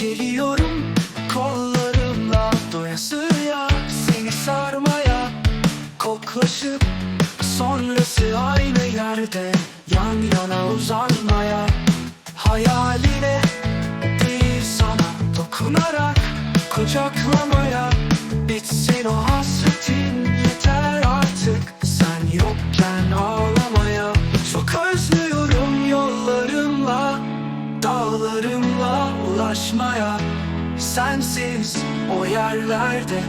Geliyorum. Kollarımla doyasıya Seni sarmaya koklaşıp Sonrası aynı yerde yan yana uzanmaya. Hayaline değil sana dokunarak Kucaklamaya. Bitsin o hasretin yeter artık Sen yokken ağlamaya. Çok özlüyorum yollarımla Dağlarımla ulaşmaya Sensiz o yerlerde.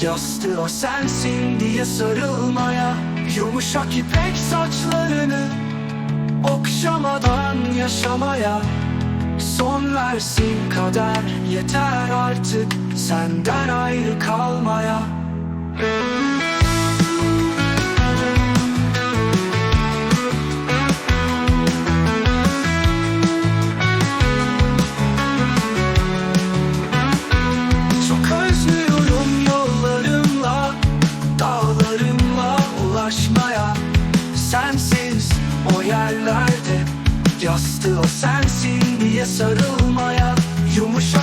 Yastığa sensin diye sarılmaya Yumuşak ipek saçlarını Okşamadan yaşamaya Son versin kader Yeter artık senden ayrı kalmaya yerlerde. Yastığı sensin diye sarılmaya Yumuşak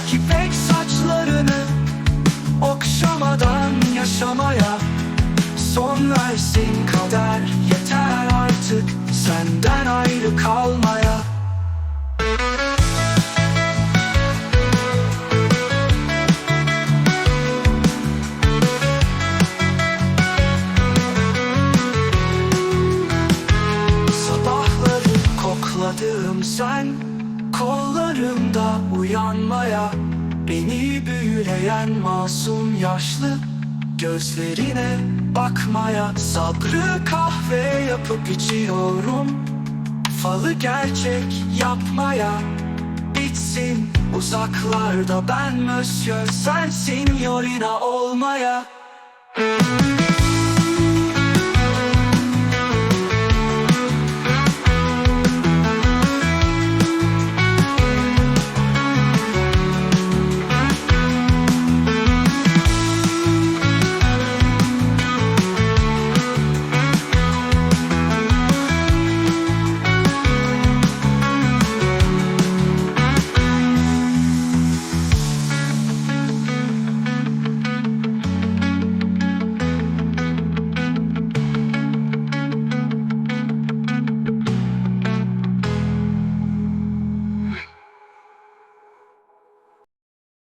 sen Kollarımda uyanmaya Beni büyüleyen masum yaşlı Gözlerine bakmaya Sabrı kahve yapıp içiyorum. Falı gerçek yapmaya Bitsin uzaklarda ben Monsieur Sen signorina olmaya